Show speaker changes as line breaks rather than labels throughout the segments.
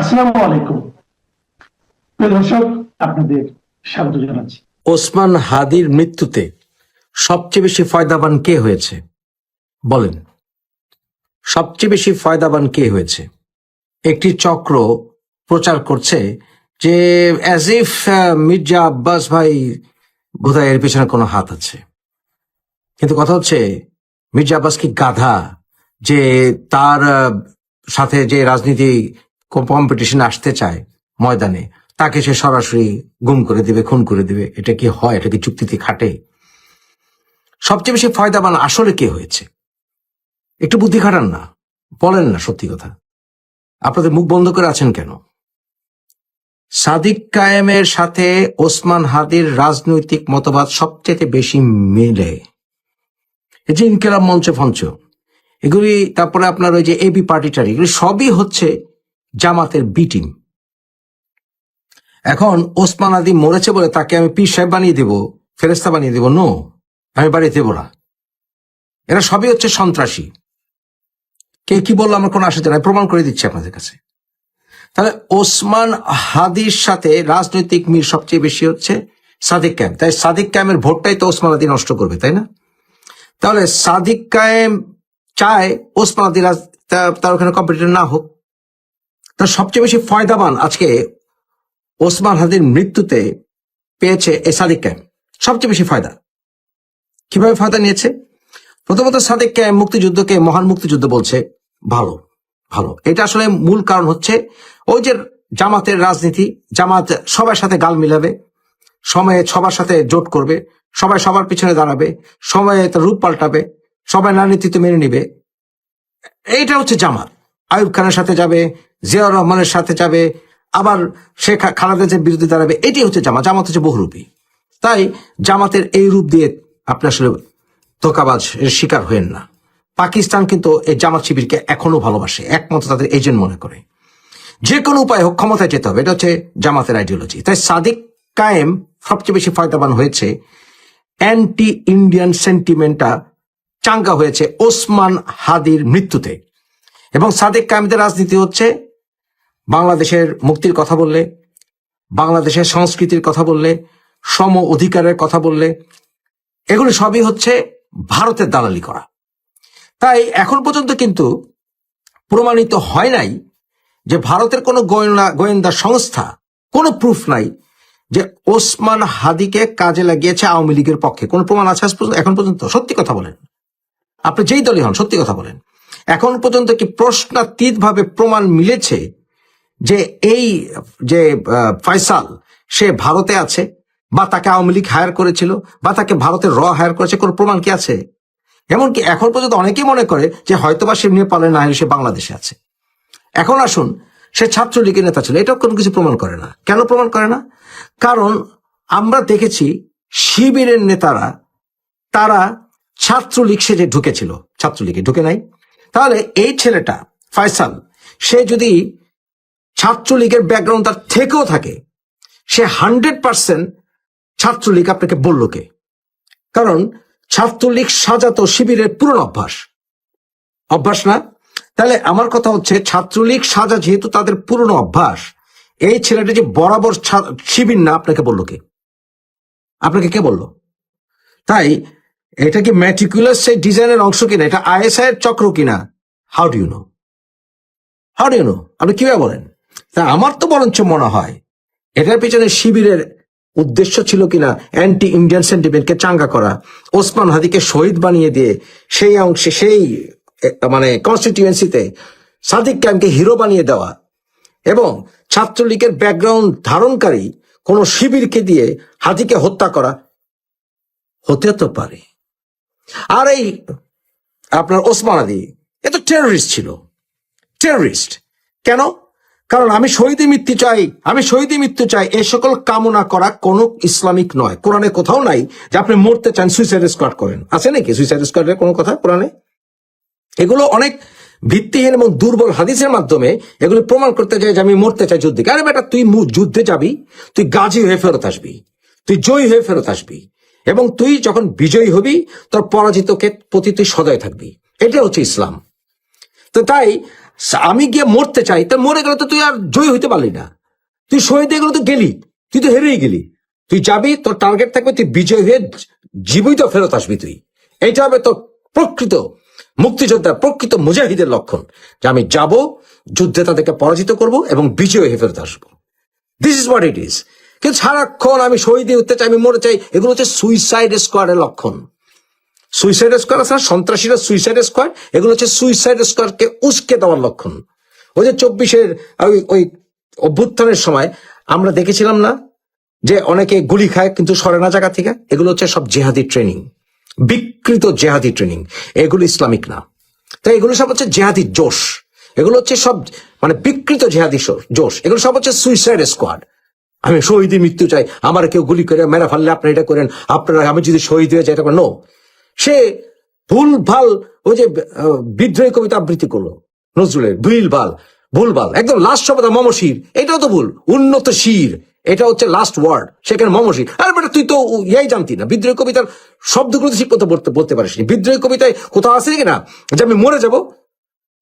আসসালামু আলাইকুম। দর্শক, আপনাদের স্বাগত জানাচ্ছি।
ওসমান হাদির মৃত্যুতে সবচেয়ে বেশি ফয়দাবান কে হয়েছে? বলেন। সবচেয়ে বেশি ফয়দাবান কে হয়েছে? একটি চক্র প্রচার করছে যে অ্যাজ ইফ মির্জা আব্বাস ভাই বোধহয় এর পেছনে কোনো হাত আছে। কিন্তু কথা হচ্ছে, মির্জা আব্বাস কি গাধা যে তার সাথে যে রাজনীতি কম্পিটিশন আসতে চায় ময়দানে, তাকে সে সরাসরি গুম করে দিবে, খুন করে দিবে। এটা কি হয়? এটা কি চুক্তিতে খাটে? সবচেয়ে বেশি ফয়দাবান আসলে কে হয়েছে? একটু বুদ্ধি খাটান না, বলেন না সত্যি কথা। আপনাদের মুখ বন্ধ করে আছেন কেন? সাদিক কায়েমের সাথে ওসমান হাদির রাজনৈতিক মতবাদ সবচেয়ে বেশি মেলে। এই যে ইনকেলাব মঞ্চ ফঞ্চ, এগুলি, তারপরে আপনার ওই যে এবি পার্টিটারি এগুলি সবই হচ্ছে জামাতের বি টিম এখন ওসমান আদি মরেছে বলে তাকে আমি পীর সাহেব বানিয়ে দিব ফেরেস্তা বানিয়ে দিব। নো, আমি বাড়িয়ে দেবো না। এরা সবই হচ্ছে সন্ত্রাসী। কে কি বলল আমার কোনো আসা যায় প্রমাণ করে দিচ্ছি আপনাদের কাছে। তাহলে ওসমান হাদির সাথে রাজনৈতিক মিল সবচেয়ে বেশি হচ্ছে সাদিক ক্যাম্প তাই সাদিক ক্যাম্পের ভোটটাই তো ওসমান আদি নষ্ট করবে, তাই না? তাহলে সাদিক কায়েম চায় ওসমান আদি তার ওখানে কম্পিটিটর না হোক। তার সবচেয়ে বেশি ফয়দাবান আজকে ওসমান হাদির মৃত্যুতে পেয়েছে এ সাদিক ক্যাম্প সবচেয়ে বেশি ফায়দা। কীভাবে ফায়দা নিয়েছে? প্রথমত সাদিক ক্যাম্প মুক্তিযুদ্ধকে মহান মুক্তিযুদ্ধ বলছে ভালো ভালো। এটা আসলে মূল কারণ হচ্ছে ওই যে জামাতের রাজনীতি, জামাত সবার সাথে গাল মিলাবে, সময়ে সবার সাথে জোট করবে, সবাই সবার পিছনে দাঁড়াবে, সময়ে তার রূপ পাল্টাবে, সবাই নার নীতিতে মেনে নিবে। এইটা হচ্ছে জামাত। আয়ুব খানের সাথে যাবে জিয়াউর রহমানের সাথে যাবে, আবার শেখ খালেদাজের বিরুদ্ধে দাঁড়াবে এটি হচ্ছে জামাত। জামাত হচ্ছে বহুরূপী। তাই জামাতের এই রূপ দিয়ে আপনি আসলে ধোকাবাজ শিকার হয়েন না। পাকিস্তান কিন্তু এই জামাত শিবিরকে এখনও ভালোবাসে, একমাত্র তাদের এজেন্ট মনে করে। যে কোনো উপায় হোক, ক্ষমতায় যেতে হবে, এটা হচ্ছে জামাতের আইডিওলজি তাই সাদিক কায়েম সবচেয়ে বেশি ফায়দাবান হয়েছে অ্যান্টি ইন্ডিয়ান সেন্টিমেন্টটা চাঙ্গা হয়েছে ওসমান হাদির মৃত্যুতে। এবং সাদেক কায়েমদের রাজনীতি হচ্ছে বাংলাদেশের মুক্তির কথা বললে, বাংলাদেশের সংস্কৃতির কথা বললে, সম অধিকারের কথা বললে, এগুলো সবই হচ্ছে ভারতের দালালি করা। তাই এখন পর্যন্ত কিন্তু প্রমাণিত হয় নাই যে ভারতের কোনো গোয়েন্দা গোয়েন্দা সংস্থা, কোনো প্রুফ নাই যে ওসমান হাদিকে কাজে লাগিয়েছে আওয়ামী লীগের পক্ষে। কোনো প্রমাণ আছে এখন পর্যন্ত? সত্যি কথা বলেন। আপনি যেই দলই হন, সত্যি কথা বলেন। এখন পর্যন্ত কি প্রশ্নাতীতভাবে প্রমাণ মিলেছে যে এই, যে ফয়সাল, সে ভারতে আছে, বা তাকে আওয়ামী লীগ হায়ার করেছিল, বা তাকে ভারতের র হায়ার করেছে, কোনো প্রমাণ কি আছে? এমনকি এখন পর্যন্ত অনেকেই মনে করে যে হয়তো হয়তোবা সে নেপালে না হলে সে বাংলাদেশে আছে। এখন আসুন, সে ছাত্রলীগের নেতা ছিল, এটাও কোনো কিছু প্রমাণ করে না। কেন প্রমাণ করে না? কারণ আমরা দেখেছি শিবিরের নেতারা, তারা ছাত্রলীগ সে যে ঢুকেছিল। ছাত্রলীগে ঢুকে নাই। তাহলে এই ছেলেটা, ফয়সাল, সে যদি ছাত্রলীগের ব্যাকগ্রাউন্ড তার থেকেও থাকে। সে হান্ড্রেড পার্সেন্ট ছাত্রলীগ আপনাকে বলল কে? কারণ ছাত্রলীগ সাজাত শিবিরের পুরনো অভ্যাস। অভ্যাস না? তাহলে আমার কথা হচ্ছে ছাত্রলীগ সাজা যেহেতু তাদের পুরনো অভ্যাস, এই ছেলেটা যে বরাবর শিবির না, আপনাকে বলল কে? আপনাকে কে বলল? তাই এটা কি ম্যাটিকুলাস সেই ডিজাইনের অংশ কিনা? এটা আইএসআই এর চক্র কিনা? How do you know how do you know আপনি কীভাবে বলেন? তা আমার তো বরঞ্চ মনে হয় এটার পিছনে শিবিরের উদ্দেশ্য ছিল কিনা অ্যান্টি ইন্ডিয়ান সেন্টিমেন্টকে চাঙ্গা করা। ওসমান হাদিকে শহীদ বানিয়ে দিয়ে সেই অংশে, সেই মানে কনস্টিটিউয়েন্সিতে সাদিক ক্যাম্পকে হিরো বানিয়ে দেওয়া এবং ছাত্রলীগের ব্যাকগ্রাউন্ড ধারণকারী কোন শিবিরকে দিয়ে হাদিকে হত্যা করা। হতে তো পারে। আর এই আপনার ওসমান আদি এ তো টেররিস্ট ছিল। টেররিস্ট কেন? কারণ আমি শহীদে মৃত্যু চাই, আমি শহীদে মৃত্যু চাই এই সকল কামনা করা কোনো ইসলামিক নয়। কোরআনে কোথাও নাই যে আপনি মরতে চান সুইসাইড স্কোয়াড করেন। আছে নাকি সুইসাইড স্কোয়াডের কোনো কথা কোরআনে? এগুলো অনেক ভিত্তিহীন এবং দুর্বল হাদিসের মাধ্যমে এগুলো প্রমাণ করতে চাই যে আমি মরতে চাই যুদ্ধে। আরে বেটা, তুই যুদ্ধে যাবি, তুই গাজী হয়ে ফেরত আসবি, তুই জয়ী হয়ে ফেরত আসবি এবং তুই যখন বিজয়ী হবি, তোর পরাজিতকে প্রতি তুই সদয় থাকবি। এটা হচ্ছে ইসলাম। তো তাই আমি গিয়ে মরতে চাই, তা মরে গেলে তো তুই আর জয়ী হইতে পারলি না। তুই শহীদ হয়ে গেলে তো গেলি, তুই তো হেরেই গেলি। তুই যাবি, তোর টার্গেট থাকবে, তুই বিজয় হয়ে জীবিত ফেরত আসবি তুই। এইটা হবে তোর প্রকৃত মুক্তিযোদ্ধা প্রকৃত মুজাহিদের লক্ষণ, যে আমি যাব, যুদ্ধে তাদেরকে পরাজিত করব এবং বিজয় হয়ে ফেরত আসব। This is what it is কিন্তু সারাক্ষণ আমি শহীদ হতে চাই, আমি মরে চাই, এগুলো হচ্ছে সুইসাইড স্কোয়াডের লক্ষণ। সুইসাইড স্কোয়াড আছে না? সন্ত্রাসীরা সুইসাইড স্কোয়াড এগুলো হচ্ছে সুইসাইড স্কোয়াডকে উস্কে দেওয়ার লক্ষণ। ওই যে চব্বিশের, ওই অভ্যুত্থানের সময় আমরা দেখেছিলাম না যে অনেকে গুলি খায় কিন্তু সরে না জায়গা থেকে? এগুলো হচ্ছে সব জেহাদি ট্রেনিং। বিকৃত জেহাদি ট্রেনিং। এগুলো ইসলামিক না। তাই এগুলো সব হচ্ছে জেহাদি জোশ। এগুলো হচ্ছে সব মানে বিকৃত জেহাদি জোশ। এগুলো সব হচ্ছে সুইসাইড স্কোয়াড আমি শহীদের মৃত্যু চাই। আমার কেউ গুলি করে মেরা ফেললে আপনি এটা করেন। আপনারা, আমি যদি শহীদ হয়ে যাই এটা নো সে ভুল ভালো, ওই যে বিদ্রোহী কবিতা আবৃত্তি করল, নজরুলের, ভুল ভালো ভুল ভালো, একদম লাস্ট শব্দ মমশির, এটাও তো ভুল, উন্নত শির, এটা হচ্ছে লাস্ট ওয়ার্ড সেখানে মমশির, আরে বেটা তুই তো ইয়াই জানতি না, বিদ্রোহী কবিতার শব্দগুলো ঠিক মতো বলতে বলতে পারিস বিদ্রোহী কবিতায় কোথাও আছে কি না, যে আমি মরে যাব?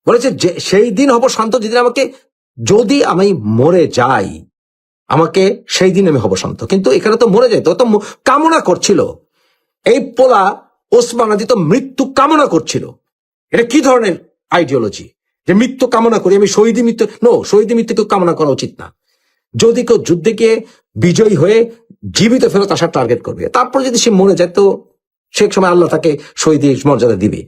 বলেছে যে, সেই দিন হব শান্ত, যেদিন আমাকে, যদি আমি মরে যাই, আমাকে সেই দিন আমি হব শান্ত, কিন্তু এখানে তো মরে যায় তো কামনা করছিল, এই পোলা ওসমান আদি তো মৃত্যু কামনা করছিল। এটা কি ধরনের আইডিওলজি যে মৃত্যু কামনা করি, আমি শহীদ মৃত্যু নো শহীদ মৃত্যুকে কামনা করা উচিত না। যদি কেউ যুদ্ধে গিয়ে বিজয়ী হয়ে জীবিত ফেরত আসার টার্গেট করবে, তারপর যদি সে মরে যায়, তো সে সময় আল্লাহ তাকে শহীদের মর্যাদা দিবে।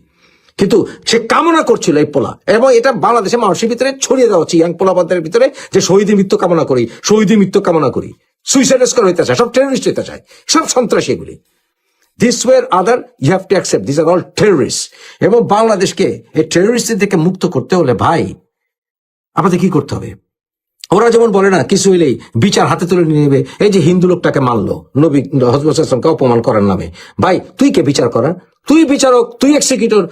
কিন্তু সে কামনা করছিল এই পোলা, এবং এটা বাংলাদেশের মানুষের ভিতরে ছড়িয়ে দেওয়া হচ্ছে, ইয়াং পোলাপাদের ভিতরে যে শহীদের মৃত্যু কামনা করি শহীদের মৃত্যু কামনা করি সুইসাইড স্কোর হইতে চায়, সব টেররিস্ট হইতে চায়, সব সন্ত্রাসী এগুলি। This were other you have to accept this are all terrorist এবং বাংলাদেশকে এই টেররিস্টদের থেকে মুক্ত করতে হলে ভাই, আমাদের কি করতে হবে? ওরা যেমন বলে না, কিছু হইলেই বিচার হাতে তুলে নিয়ে নেবে। এই যে হিন্দু লোকটাকে মারলো, নবী হজরতকে অপমান করার নামে। ভাই, তুই কে বিচার করার? তুই বিচারক, তুই এক্সিকিউটর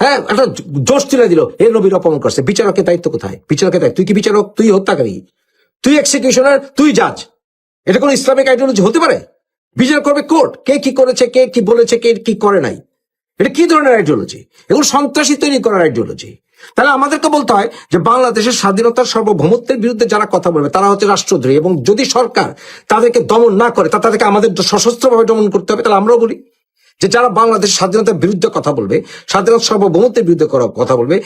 হ্যাঁ একটা জোশ তুলে দিল, এ নবীর অপমান করছে। বিচারকের দায়িত্ব কোথায়? বিচারকের দায়িত্ব। তুই কি বিচারক? তুই হত্যাকারী? তুই এক্সিকিউশনার তুই জাজ এটা কোন ইসলামিক আইডিওলজি হতে পারে? বিচার করবে কোর্ট। কে কি করেছে, কে কি বলেছে, কে কি করে নাই। এটা কি ধরনের আইডিওলজি এগুলো সন্ত্রাসী তৈরি করার আইডিওলজি তাহলে আমাদেরকে বলতে হয় যে বাংলাদেশের স্বাধীনতার সার্বভৌমত্বের বিরুদ্ধে যারা কথা বলবে, তারা হচ্ছে রাষ্ট্রদ্রোহী এবং যদি সরকার তাদেরকে দমন না করে, তা তাদেরকে আমাদের সশস্ত্রভাবে দমন করতে হবে, তাহলে আমরাও বলি। যে যারা বাংলাদেশের স্বাধীনতার বিরুদ্ধে কথা বলবে, স্বাধীনতা সার্বভৌমত্বের বিরুদ্ধে কথা বলবে,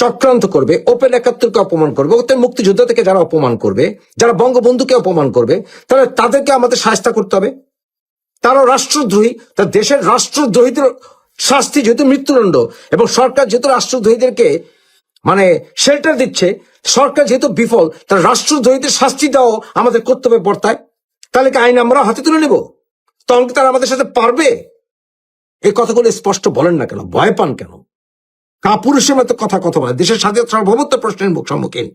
চক্রান্ত করবে, ওপেন একাত্তরকে অপমান করবে ওদের মুক্তিযোদ্ধা থেকে যারা অপমান করবে, যারা বঙ্গবন্ধুকে অপমান করবে, তাহলে তাদেরকে আমাদের সাহায্য করতে হবে। তারাও রাষ্ট্রদ্রোহী, তার দেশের রাষ্ট্রদ্রোহীদের শাস্তি যেহেতু মৃত্যুদণ্ড, এবং সরকার যেহেতু রাষ্ট্রদ্রোহীদেরকে মানে শেল্টার দিচ্ছে, সরকার যেহেতু বিফল, তার রাষ্ট্রদ্রোহীদের শাস্তি দেওয়া আমাদের কর্তব্যে বর্তায়, তাহলে কি আইন আমরা হাতে তুলে নেব? তখন তারা আমাদের সাথে পারবে? এই কথাগুলো স্পষ্ট বলেন না কেন? ভয় পান কেন? কাপুরুষের মতো কথা কথা বলে? দেশের স্বাধীনতা সার্বভৌমত্ব প্রশ্নের মুখ সম্মুখীন।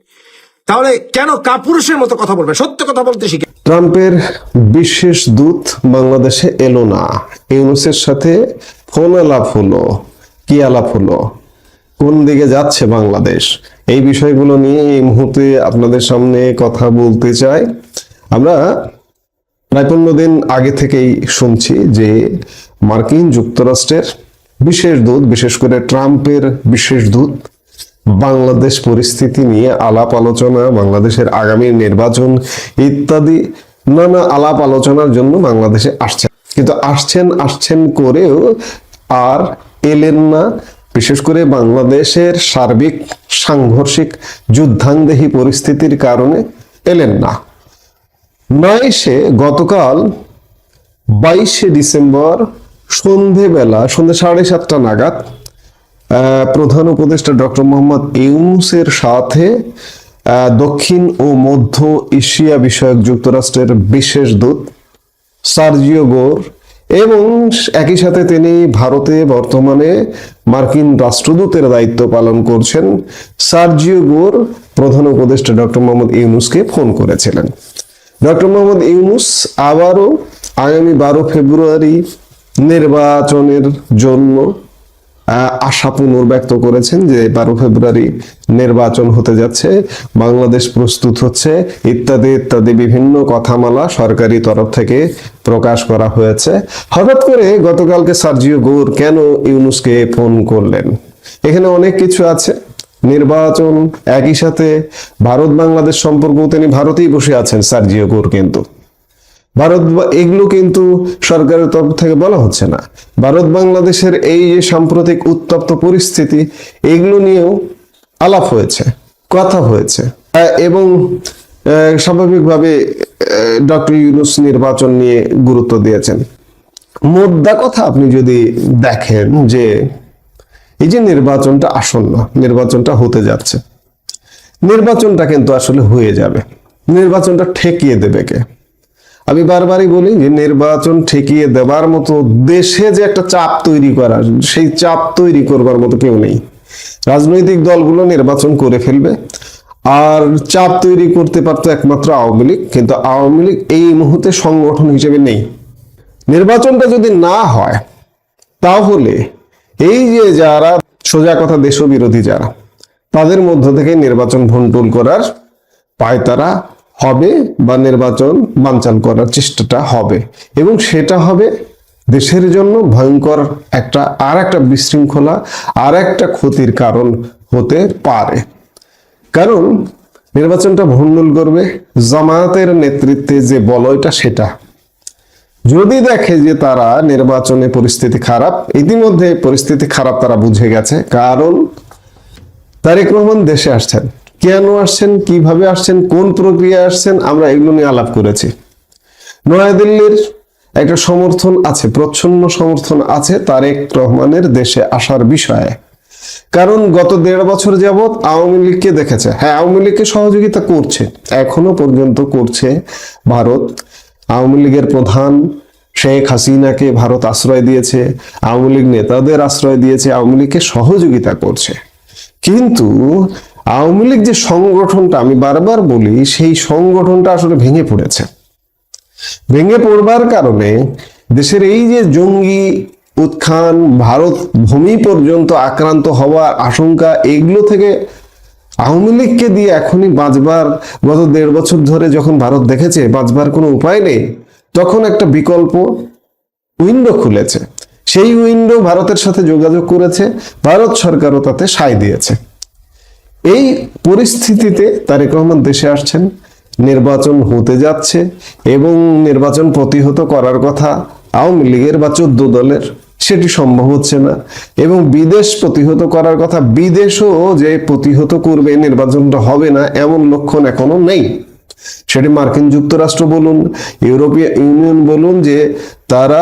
তাহলে কেন কাপুরুষের মতো কথা বলবে? সত্য কথা বলতে শিখে
ট্রাম্পের বিশেষ দূত বাংলাদেশে এলো না। ইউনুসের সাথে ফোন আলাপ হলো। কি আলাপ হলো? কোন দিকে যাচ্ছে বাংলাদেশ? এই বিষয়গুলো নিয়ে এই মুহূর্তে আপনাদের সামনে কথা বলতে চাই। আমরা প্রায় পনেরো দিন আগে থেকেই শুনছি যে মার্কিন যুক্তরাষ্ট্রের বিশেষ দূত, বিশেষ করে ট্রাম্পের বিশেষ দূত বাংলাদেশ পরিস্থিতি নিয়ে আলাপ আলোচনা, বাংলাদেশের আগামী নির্বাচন ইত্যাদি নানা আলাপ আলোচনার জন্য বাংলাদেশে আসছেন। কিন্তু আসছেন আসছেন করেও আর এলেন না। বিশেষ করে বাংলাদেশের সার্বিক, সাংঘর্ষিক, যুদ্ধাংদেহী পরিস্থিতির কারণে এলেন না। নয় সে গতকাল বাইশে ডিসেম্বর সন্ধেবেলা, সন্ধে সাড়ে সাতটা নাগাদ প্রধান উপদেষ্টা ডক্টর মোহাম্মদ ইউনুসের সাথে দক্ষিণ ও মধ্য এশিয়া বিষয়ক যুক্তরাষ্ট্রের বিশেষ দূত সার্জিও গোর এবং একই সাথে তিনি ভারতে বর্তমানে মার্কিন রাষ্ট্রদূতের দায়িত্ব পালন করছেন। সার্জিও গোর প্রধান উপদেষ্টা ডক্টর মোহাম্মদ ইউনুসকে ফোন করেছিলেন। ডক্টর মোহাম্মদ ইউনুস আবারও আগামী বারো ফেব্রুয়ারি নির্বাচনের জন্য আশা পুনর্ব্যক্ত করেছেন যে বারো ফেব্রুয়ারি নির্বাচন হতে যাচ্ছে, বাংলাদেশ প্রস্তুত হচ্ছে, ইত্যাদি ইত্যাদি বিভিন্ন কথামালা সরকারি তরফ থেকে প্রকাশ করা হয়েছে। হঠাৎ করে গতকালকে সার্জিও গৌর কেন ইউনুসকে ফোন করলেন? এখানে অনেক কিছু আছে। নির্বাচন একই সাথে ভারত বাংলাদেশ সম্পর্ক তিনি ভারতেই বসে আছেন, সার্জিও গোর কিন্তু। ভারত এগুলো কিন্তু সরকারের তরফ থেকে বলা হচ্ছে না। ভারত বাংলাদেশের এই যে সাম্প্রতিক উত্তপ্ত পরিস্থিতি, এগুলো নিয়েও আলাপ হয়েছে, কথা হয়েছে। এবং স্বাভাবিকভাবে ডক্টর ইউনুস নির্বাচন নিয়ে গুরুত্ব দিয়েছেন। মোদ্দা কথা আপনি যদি দেখেন যে, এই যে নির্বাচনটা আসন্ন, নির্বাচনটা হতে যাচ্ছে, নির্বাচনটা কিন্তু আসলে হয়ে যাবে। নির্বাচনটা ঠেকিয়ে দেবে কে? আমি বারবারই বলি যে নির্বাচন ঠেকিয়ে দেবার মতো দেশে যে একটা চাপ তৈরি করার সেই চাপ তৈরি করবার মতো কেউ নেই। রাজনৈতিক দলগুলো নির্বাচন করে ফেলবে। আর চাপ তৈরি করতে পারতো একমাত্র আওয়ামী লীগ, কিন্তু আওয়ামী লীগ এই মুহূর্তে সংগঠন হিসেবে নেই। নির্বাচনটা যদি না হয়, তাহলে এই যে যারা, সোজা কথা দেশবিরোধী যারা, তাদের মধ্য থেকে নির্বাচন ভন্টুল করার পায়তারা হবে বা নির্বাচন বানচাল করার চেষ্টাটা হবে। এবং সেটা হবে দেশের জন্য ভয়ঙ্কর একটা আর একটা বিশৃঙ্খলা আর একটা ক্ষতির কারণ হতে পারে। কারণ নির্বাচনটা ভন্ডুল করবে, জামায়াতের নেতৃত্বে যে বলয়টা সেটা। যদি দেখে যে তারা নির্বাচনে পরিস্থিতি খারাপ, ইতিমধ্যে পরিস্থিতি খারাপ তারা বুঝে গেছে। কারণ তারেক রহমান দেশে আসছেন। কেন আসছেন, কীভাবে আসছেন, কোন প্রক্রিয়া আসছেন, আমরা এগুলো নিয়ে আলাপ করেছি। নয়াদিল্লির একটা সমর্থন আছে, প্রচ্ছন্ন সমর্থন আছে তারেক রহমানের দেশে আসার বিষয়ে। কারণ গত দেড় বছর যাবৎ আওয়ামী লীগকে দেখেছে। হ্যাঁ আওয়ামী লীগকে সহযোগিতা করছে, এখনও পর্যন্ত করছে ভারত। আওয়ামী লীগের প্রধান শেখ হাসিনাকে ভারত আশ্রয় দিয়েছে, আওয়ামী লীগ নেতাদের আশ্রয় দিয়েছে, আওয়ামী লীগকে সহযোগিতা করছে। কিন্তু আওয়ামী লীগ যে সংগঠনটা আমি বারবার বলি, সেই সংগঠনটা আসলে ভেঙে পড়েছে। ভেঙে পড়বার কারণে দেশের এই যে জঙ্গি উত্থান, ভারত ভূমি পর্যন্ত আক্রান্ত হওয়ার আশঙ্কা, এগুলো থেকে আওয়ামী লীগকে দিয়ে এখনই বাঁচবার, গত দেড় বছর ধরে যখন ভারত দেখেছে, বাঁচবার কোনো উপায় নেই, তখন একটা বিকল্প উইন্ডো খুলেছে। সেই উইন্ডো ভারতের সাথে যোগাযোগ করেছে, ভারত সরকারও তাতে সায় দিয়েছে। এই পরিস্থিতিতে তারেক রহমান দেশে আসছেন, নির্বাচন হতে যাচ্ছে এবং নির্বাচন প্রতিহত করার কথা আওয়ামী লীগের বা চোদ্দ দলের, সেটি সম্ভব হচ্ছে না। এবং বিদেশ প্রতিহত করার কথা বিদেশও যে প্রতিহত করবে, নির্বাচনটা হবে না, এমন লক্ষণ এখনও নেই। সেটি মার্কিন যুক্তরাষ্ট্র বলুন, ইউরোপীয় ইউনিয়ন বলুন যে তারা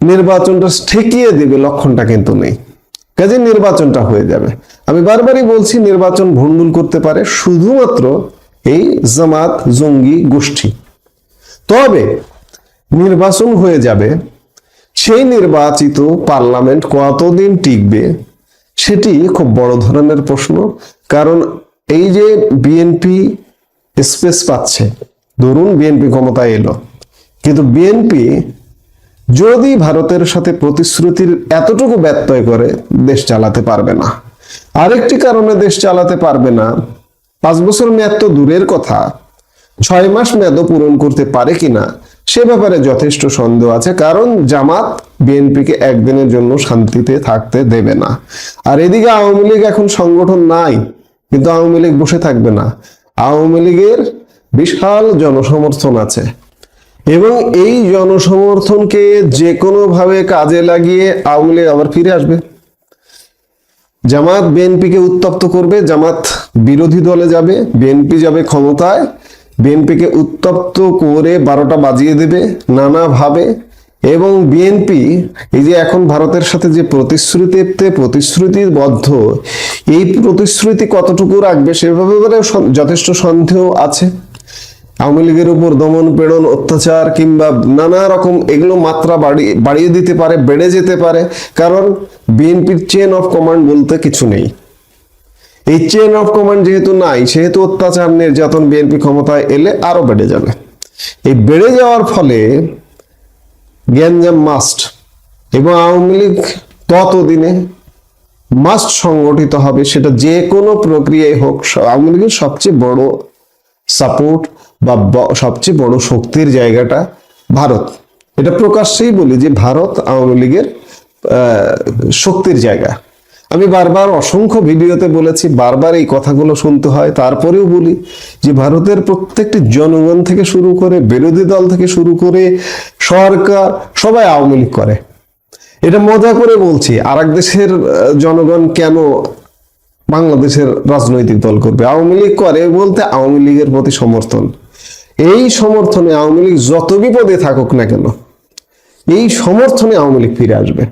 নির্বাচনটা ঠেকিয়ে দেবে, লক্ষণটা কিন্তু নেই। কাজে নির্বাচনটা হয়ে যাবে। আমি বারবারই বলছি, নির্বাচন ভণ্ডুল করতে পারে শুধুমাত্র এই জামাত, জঙ্গি, গোষ্ঠী। তবে নির্বাচন হয়ে যাবে, সেই নির্বাচিত পার্লামেন্ট কতদিন টিকবে সেটি খুব বড় ধরনের প্রশ্ন, কারণ এই যে বিএনপি স্পেস পাচ্ছে, ধরুন বিএনপি ক্ষমতায় এলো, কিন্তু বিএনপি যদি ভারতের সাথে প্রতিশ্রুতির এতটুকু ব্যত্যয় করে দেশ চালাতে পারবে না। আরেকটি কারণে দেশ চালাতে পারবে না, পাঁচ বছর মেয়াদ তো দূরের কথা। ছয় মাস মেয়াদও পূরণ করতে পারে কিনা সে ব্যাপারে যথেষ্ট সন্দেহ আছে, কারণ জামাত বিএনপিকে একদিনের জন্য শান্তিতে থাকতে দেবে না। আর এদিকে আওয়ামী লীগ এখন সংগঠন নাই, কিন্তু আওয়ামী লীগ বসে থাকবে না। আওয়ামী লীগের বিশাল জনসমর্থন আছে। এবং এই জনসমর্থনকে যে কোনো ভাবে কাজে লাগিয়ে আওয়ামী লীগ আবার ফিরে আসবে। জামাত বিএনপিকে উত্তপ্ত করবে, জামাত বিরোধী দলে যাবে, বিএনপি যাবে ক্ষমতায়, বিএনপিকে উত্তপ্ত করে বারোটা বাজিয়ে দেবে নানাভাবে এবং বিএনপি, এই যে এখন ভারতের সাথে যে প্রতিশ্রুতিতে প্রতিশ্রুতিবদ্ধ, এই প্রতিশ্রুতি কতটুকু রাখবে সেভাবে সন- যথেষ্ট সন্দেহ আছে। আওয়ামী লীগের উপর দমন, পীড়ন, অত্যাচার কিংবা নানা রকম এগুলো মাত্রা বাড়িয়ে বাড়িয়ে দিতে পারে, বেড়ে যেতে পারে। কারণ বিএনপির চেন অফ কমান্ড বলতে কিছু নেই। এই চেন অফ কমান্ড যেহেতু নাই, সেহেতু অত্যাচার, নির্যাতন বিএনপি ক্ষমতায় এলে আরও বেড়ে যাবে। এই বেড়ে যাওয়ার ফলে গ্যাঞ্জাম মাস্ট এবং আওয়ামী লীগ ততদিনে মাস্ট সংগঠিত হবে, সেটা যে কোনো প্রক্রিয়ায় হোক, আওয়ামী লীগের সবচেয়ে বড় সাপোর্ট বা সবচেয়ে বড় শক্তির জায়গাটা ভারত। এটা প্রকাশ্যেই বলি যে ভারত আওয়ামী লীগের শক্তির জায়গা। আমি বারবার অসংখ্য ভিডিওতে বলেছি, বারবার এই কথাগুলো শুনতে হয়, তারপরেও বলি যে ভারতের প্রত্যেকটি জনগণ থেকে শুরু করে বিরোধী দল থেকে শুরু করে সরকার, সবাই আওয়ামী লীগ করে। এটা মজা করে বলছি আর দেশের জনগণ কেন বাংলাদেশের রাজনৈতিক দল করবে? আওয়ামী লীগ করে বলতে আওয়ামী লীগের প্রতি সমর্থন। এই সমর্থনে আওয়ামী লীগ যত বিপদে থাকুক না কেন, এই সমর্থনে আওয়ামী লীগ ফিরে আসবে।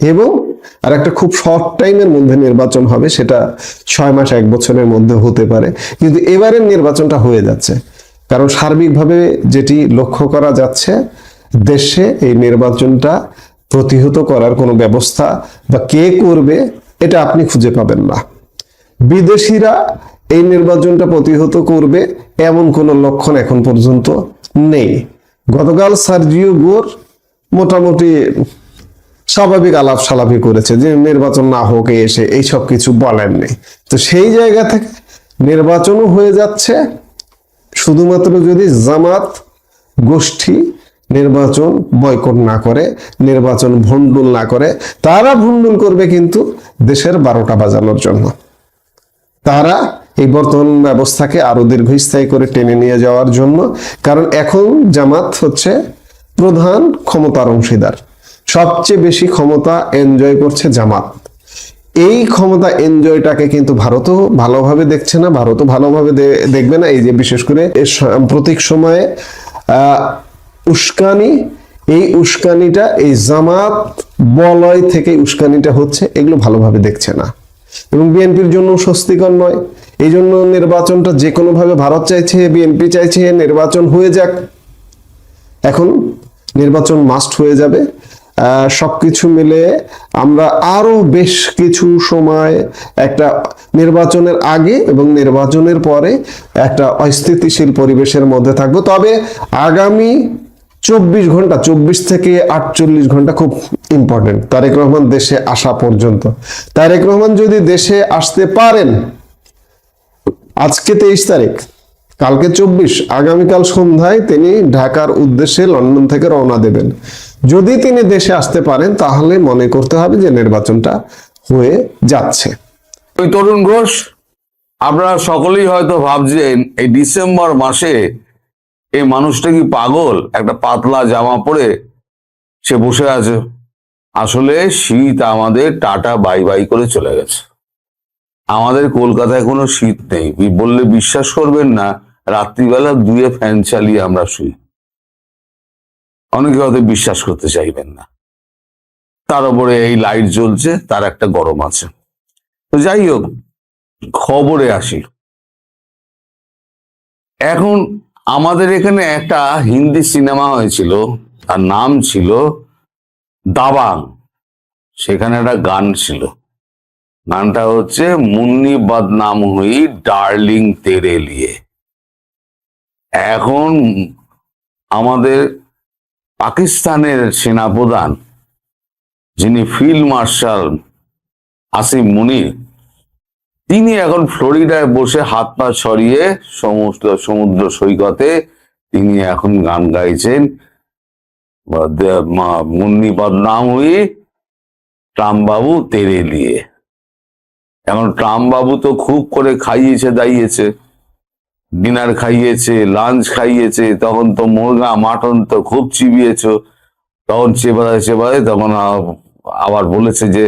এবং, আর একটা খুব শর্ট টাইমের মধ্যে নির্বাচন হবে, সেটা ছয় মাস এক বছরের মধ্যে হতে পারে। কিন্তু এবারের নির্বাচনটা হয়ে যাচ্ছে। কারণ সার্বিকভাবে যেটি লক্ষ্য করা যাচ্ছে, দেশে এই নির্বাচনটা প্রতিহত করার কোনো ব্যবস্থা বা কে করবে, এটা আপনি খুঁজে পাবেন না। বিদেশিরা এই নির্বাচনটা প্রতিহত করবে এমন কোনো লক্ষণ এখন পর্যন্ত নেই। গতকাল সার্জিও গোর মোটামুটি স্বাভাবিক আলাপ সালাপি করেছে যে নির্বাচন না হোক এসে এইসব কিছু বলেননি তো সেই জায়গা থেকে নির্বাচনও হয়ে যাচ্ছে। শুধুমাত্র যদি জামাত গোষ্ঠী নির্বাচন বয়কট না করে, নির্বাচন ভণ্ডুল না করে, তারা ভণ্ডুল করবে কিন্তু দেশের বারোটা বাজানোর জন্য। তারা এই বর্তমান ব্যবস্থাকে আরও দীর্ঘস্থায়ী করে টেনে নিয়ে যাওয়ার জন্য, কারণ এখন জামাত হচ্ছে প্রধান ক্ষমতার অংশীদার। সবচেয়ে বেশি ক্ষমতা এনজয় করছে জামাত। এই ক্ষমতা এনজয়টাকে কিন্তু ভারতও ভালোভাবে দেখছে না, ভারতও ভালোভাবে দেখবে না। এই যে বিশেষ করে সাম্প্রতিক সময়ে উস্কানি, এই উস্কানিটা, এই জামাত বলয় থেকে উস্কানিটা হচ্ছে, এগুলো ভালোভাবে দেখছে না। এবং বিএনপির জন্য স্বস্তিকর নয়। এই জন্য নির্বাচনটা যে কোনোভাবে ভারত চাইছে বিএনপি চাইছে, নির্বাচন হয়ে যাক। এখন নির্বাচন মাস্ট হয়ে যাবে। সবকিছু মিলে আমরা আরও বেশ কিছু সময় একটা নির্বাচনের আগে এবং নির্বাচনের পরে একটা অস্থিতিশীল পরিবেশের মধ্যে থাকব। তবে আগামী চব্বিশ ঘণ্টা, চব্বিশ থেকে আটচল্লিশ ঘণ্টা খুব ইম্পর্টেন্ট তারেক রহমান দেশে আসা পর্যন্ত। তারেক রহমান যদি দেশে আসতে পারেন আজকে তেইশ তারিখ, কালকে চব্বিশ, আগামীকাল সন্ধ্যায় তিনি ঢাকার উদ্দেশ্যে লন্ডন থেকে রওনা দেবেন। যদি তিনি দেশে আসতে পারেন, তাহলে মনে করতে হবে যে নির্বাচনটা হয়ে যাচ্ছে।
ওই তরুণ ঘোষ আপনারা সকলেই হয়তো ভাবছেন এই ডিসেম্বর মাসে এই মানুষটা কি পাগল? একটা পাতলা জামা পরে সে বসে আছে। আসলে শীত আমাদের টাটা বাই বাই করে চলে গেছে। আমাদের কলকাতায় কোনো শীত নেই। বললে বিশ্বাস করবেন না, রাত্রিবেলা দুয়ে ফ্যান চালিয়ে আমরা শুই। অনেকে হয়তো বিশ্বাস করতে চাইবেন না। তার উপরে এই লাইট জ্বলছে, তার একটা গরম আছে। তো যাই হোক, খবরে আসি। এখন আমাদের এখানে একটা হিন্দি সিনেমা হয়েছিল, তার নাম ছিল দাবাং। সেখানে একটা গান ছিল। গানটা হচ্ছে মুন্নি বদনাম হুই ডার্লিং তেরে লিয়ে। এখন আমাদের পাকিস্তানের সেনাপ্রধান, যিনি ফিল্ড মার্শাল আসিম মুনির তিনি এখন ফ্লোরিডায় বসে হাত পা ছড়িয়ে সমস্ত সমুদ্র সৈকতে তিনি এখন গান গাইছেন। মুন্নি বদনাম হুই ট্রাম বাবু তেরে লিয়ে। এখন ট্রাম বাবু তো খুব করে খাইয়েছে, দাইয়েছে। ডিনার খাইয়েছে, লাঞ্চ খাইয়েছে, তখন তো মুরগা, মাটন তো খুব চিবিয়েছ। তখন চেবাদে চেবাদে তখন আবার বলেছে যে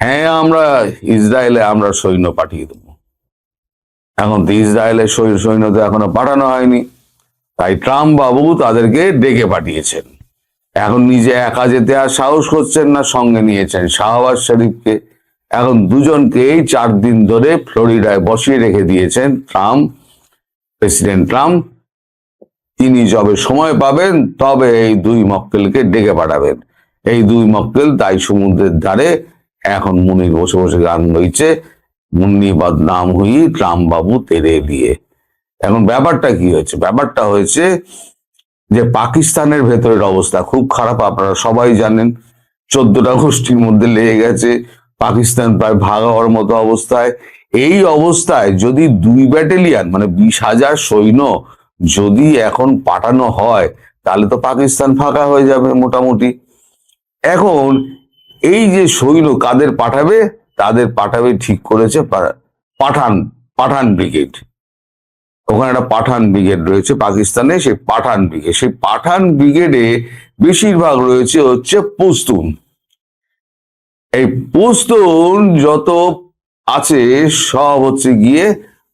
হ্যাঁ আমরা ইসরায়েলে আমরা সৈন্য পাঠিয়ে দেবো। এখন তো ইসরায়েলের সৈন্য তো এখনও পাঠানো হয়নি। তাই ট্রাম্প বাবু তাদেরকে ডেকে পাঠিয়েছেন। এখন নিজে একা যেতে আর সাহস করছেন না, সঙ্গে নিয়েছেন শাহবাজ শরীফকে। এখন দুজনকেই চার দিন ধরে ফ্লোরিডায় বসিয়ে রেখে দিয়েছেন ট্রাম্প, প্রেসিডেন্ট ট্রাম্প। তিনি যবে সময় পাবেন, তবে এই দুই মক্কেলকে ডেকে পাঠাবেন। এই দুই মক্কেল তাই সমুদ্রের ধারে এখন মুনির বসে বসে গান রয়েছে মুন্নি বদনাম হুই রাম বাবু তেরে দিয়ে। এখন ব্যাপারটা কি হয়েছে? ব্যাপারটা হয়েছে যে পাকিস্তানের ভেতরের অবস্থা খুব খারাপ, আপনারা সবাই জানেন। চোদ্দটা গোষ্ঠীর মধ্যে লেগে গেছে পাকিস্তান প্রায় ভাগ হওয়ার মতো অবস্থায়। এই অবস্থায় যদি দুই ব্যাটালিয়ান মানে বিশ হাজার সৈন্য যদি এখন পাঠানো হয়, তাহলে তো পাকিস্তান ফাঁকা হয়ে যাবে মোটামুটি। এখন এই যে সৈন্য কাদের পাঠাবে, তাদের পাঠাবে ঠিক করেছে পাঠান পাঠান ব্রিগেড। ওখানে একটা পাঠান ব্রিগেড রয়েছে পাকিস্তানে, সেই পাঠান ব্রিগেড, সেই পাঠান ব্রিগেডে বেশিরভাগ রয়েছে হচ্ছে পুস্তুন। এই পুস্তুন যত আছে, সব হচ্ছে গিয়ে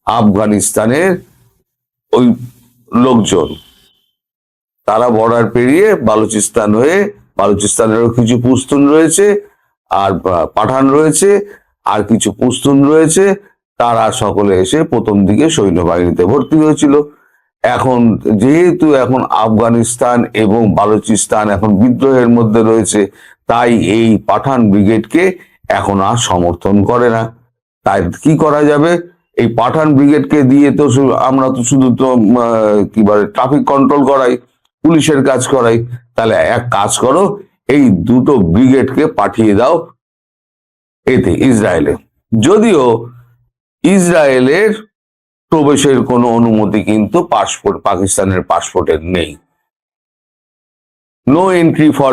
আফগানিস্তানের ওই লোকজন। তারা বর্ডার পেরিয়ে বালুচিস্তান হয়ে, বালুচিস্তানেরও কিছু পুস্তুন রয়েছে, আর পাঠান রয়েছে, আর কিছু পুস্তুন রয়েছে। তারা সকলে এসে প্রথম দিকে সৈন্যবাহিনীতে ভর্তি হয়েছিল। এখন যেহেতু এখন আফগানিস্তান এবং বালুচিস্তান এখন বিদ্রোহের মধ্যে রয়েছে তাই এই পাঠান ব্রিগেডকে এখন আর সমর্থন করে না। তাই কি করা যাবে? এই পাঠান ব্রিগেডকে দিয়ে তো আমরা তো শুধু তো কি বলে ট্রাফিক কন্ট্রোল করাই, পুলিশের কাজ করাই। তাহলে এক কাজ করো, এই দুটো ব্রিগেডকে পাঠিয়ে দাও এতে, ইসরায়েলে। যদিও ইসরায়েলের প্রবেশের কোনো অনুমতি কিন্তু পাসপোর্ট, পাকিস্তানের পাসপোর্টের নেই। No entry for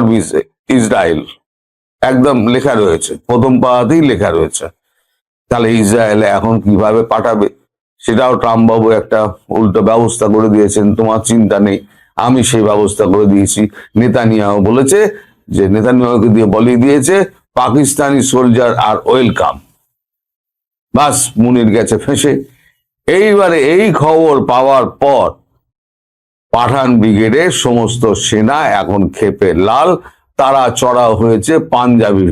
Israel. একদম লেখা রয়েছে। প্রথম পাওয়াতেই লেখা রয়েছে। তাহলে ইসরায়েলে এখন কীভাবে পাঠাবে? সেটাও ট্রাম্প বাবু একটা উল্টো ব্যবস্থা করে দিয়েছেন। তোমার চিন্তা নেই। আমি সেই ব্যবস্থা করে দিয়েছি। নেতানিয়াও বলেছে যে নেতানিয়াকে দিয়ে বলিয়ে দিয়েছে, পাকিস্তানি সোলজার আর ওয়েলকাম। বাস, মুনির গেছে ফেসে। এইবারে এই খবর পাওয়ার পর পাঠান ব্রিগেডের সমস্ত সেনা এখন ক্ষেপে লাল। তারা চড়া হয়েছে পাঞ্জাবি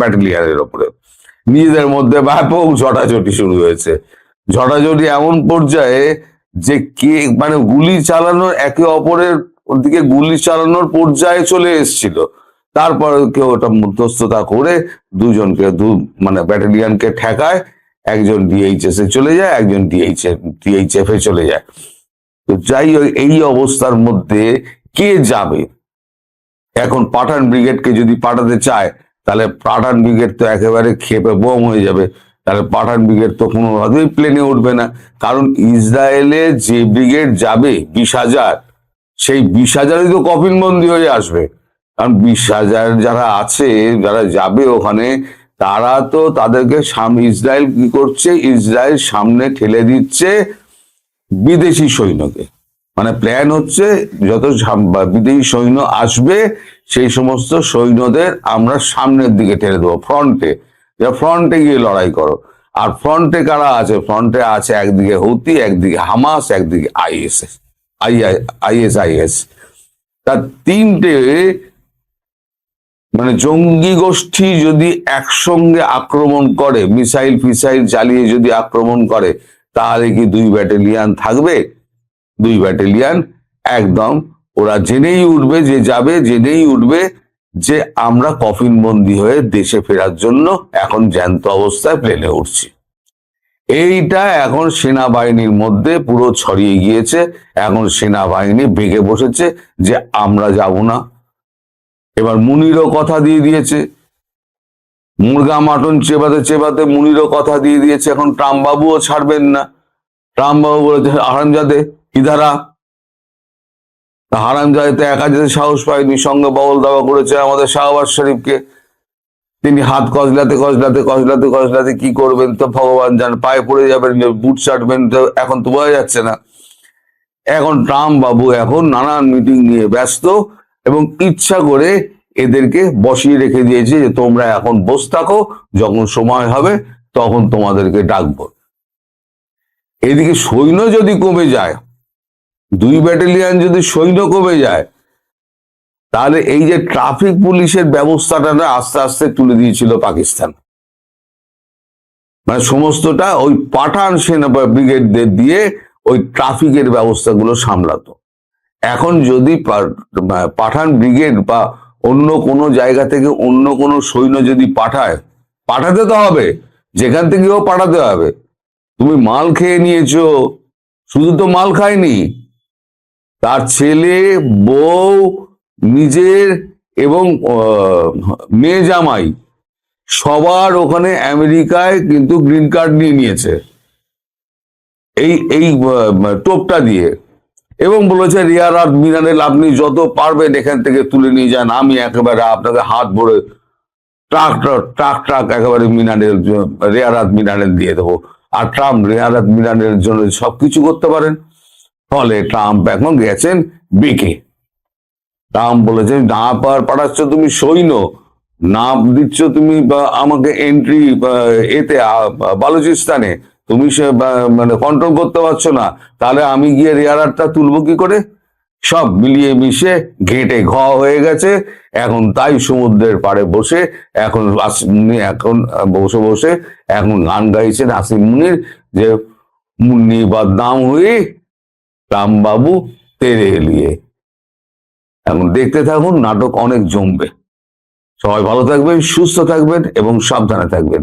ব্যাটালিয়ানের ওপরে। নিজেদের মধ্যে ব্যাপক ঝটাঝটি শুরু হয়েছে। ঝটাঝটি এমন পর্যায়ে যে কে মানে গুলি চালানোর, একে অপরের দিকে গুলি চালানোর পর্যায়ে চলে এসেছিল। তারপর কেউ ওটা মধ্যস্থতা করে দুজনকে দু মানে ব্যাটালিয়ানকে ঠেকায়, একজন ডিএইচএস এ চলে যায়, একজন ডিএইচ ডিএইচএফ এ চলে যায়। তো যাই এই অবস্থার মধ্যে কে যাবে? এখন পাঠান ব্রিগেডকে যদি পাঠাতে চায়, তাহলে পাঠান ব্রিগেড তো একেবারে খেপে বোম হয়ে যাবে। তাহলে পাঠান ব্রিগেড তো কোনোভাবেই প্লেনে উঠবে না। কারণ ইসরায়েলে যে ব্রিগেড যাবে, বিশ হাজার, সেই বিশ হাজারই তো কফিনবন্দি হয়ে আসবে। কারণ বিশ হাজার যারা আছে, যারা যাবে ওখানে, তারা তো তাদেরকে সামনে ইসরায়েল কি করছে? ইসরায়েল সামনে ঠেলে দিচ্ছে বিদেশি সৈন্যকে। মানে প্ল্যান হচ্ছে যত বিদেশি সৈন্য আসবে, সেই সমস্ত সৈন্যদের আমরা সামনের দিকে ঠেলে দেবো ফ্রন্টে ফ্রন্টে গিয়ে লড়াই করো। আর ফ্রন্টে কারা আছে? ফ্রন্টে আছে একদিকে হুতি, একদিকে হামাস, একদিকে আইএস, আই আইএস আইএস তার তিনটে মানে জঙ্গি গোষ্ঠী যদি একসঙ্গে আক্রমণ করে মিসাইল ফিসাইল চালিয়ে যদি আক্রমণ করে, তাহলে কি দুই ব্যাটালিয়ান থাকবে? দুই ব্যাটালিয়ান একদম। ওরা জেনেই উঠবে, যে যাবে, জেনেই উঠবে যে আমরা কফিন বন্দি হয়ে দেশে ফেরার জন্য এখন জ্যান্ত অবস্থায় প্লেনে উঠছি। এইটা এখন সেনাবাহিনীর মধ্যে পুরো ছড়িয়ে গিয়েছে। এখন সেনাবাহিনী বেগে বসেছে যে আমরা যাব না। এবার মুনিরও কথা দিয়ে দিয়েছে। মুরগা মাটন চেবাতে চেবাতে মুনিরও কথা দিয়ে দিয়েছে। এখন ট্রাম্প বাবুও ছাড়বেন না। ট্রাম্প বাবু বলেছে হারামজাদে ইধারা তা হারামজাদে তো একা যেতে সাহস পায়নি, সঙ্গে বগল দাবা করেছে আমাদের শাহবাজ শরীফকে। তিনি হাত কজলাতে কজলাতে কজলাতে কজলাতে কি করবেন তো ভগবান জান, পায়ে পড়ে যাবেন, বুট চাটবেন তো এখন তো বোঝা যাচ্ছে না। এখন ট্রাম্প বাবু এখন নানান মিটিং নিয়ে ব্যস্ত এবং ইচ্ছা করে এদেরকে বসিয়ে রেখে দিয়েছে যে তোমরা এখন বসে থাকো, যখন সময় হবে তখন তোমাদেরকে ডাকবো। এদিকে সৈন্য যদি কমে যায় দুই ব্যাটালিয়ান যদি সৈন্য কমে যায়, তাহলে এই যে ট্রাফিক পুলিশের ব্যবস্থাটা না আস্তে আস্তে তুলে দিয়েছিল পাকিস্তান। মানে সমস্তটা ওই পাঠান সেনা ব্রিগেডদের দিয়ে ওই ট্রাফিকের ব্যবস্থাগুলো সামলাতো। এখন যদি পাঠান ব্রিগেড বা অন্য কোনো জায়গা থেকে অন্য কোনো সৈন্য যদি পাঠায়, পাঠাতে তো হবে, যেখান থেকেও পাঠাতে হবে। তুমি মাল খেয়ে নিয়েছো, শুধু তো মাল খায়নি তার ছেলে, বউ, নিজের এবং মেয়ে জামাই সবার ওখানে আমেরিকায় কিন্তু গ্রিন কার্ড নিয়ে নিয়েছে। এই এই টোপটা দিয়ে। এবং বলেছে রিয়ার আর মিনারেল আপনি যত পারবেন এখান থেকে তুলে নিয়ে যান। আমি একেবারে আপনাকে হাত ভরে ট্রাক ট্রাক ট্রাক একেবারে মিনারেল রেয়ারাত মিনারেল দিয়ে দেবো। আর ট্রাম্প রেয়ারাত মিনারেলের জন্য সবকিছু করতে পারেন। ফলে ট্রাম্প এখন গেছেন বেঁকে। ট্রাম্প বলেছেন না পাঠাচ্ছ তুমি সৈন্য না দিচ্ছ তুমি আমাকে এন্ট্রি এতে বালুচিস্তানে। তুমি সে মানে কন্ট্রোল করতে পারছ না। তাহলে আমি গিয়ে রেয়ারারটা তুলবো কি করে? সব মিলিয়ে মিশে ঘেটে ঘ হয়ে গেছে। এখন তাই সমুদ্রের পাড়ে বসে, এখন এখন, বসে বসে এখন গান গাইছেন আসিম মুনির, যে, মুন্নি বদনাম হয়ে রামবাবু তেরে এলিয়ে এখন দেখতে থাকুন, নাটক অনেক জমবে। সবাই ভালো থাকবেন, সুস্থ থাকবেন এবং সাবধানে থাকবেন।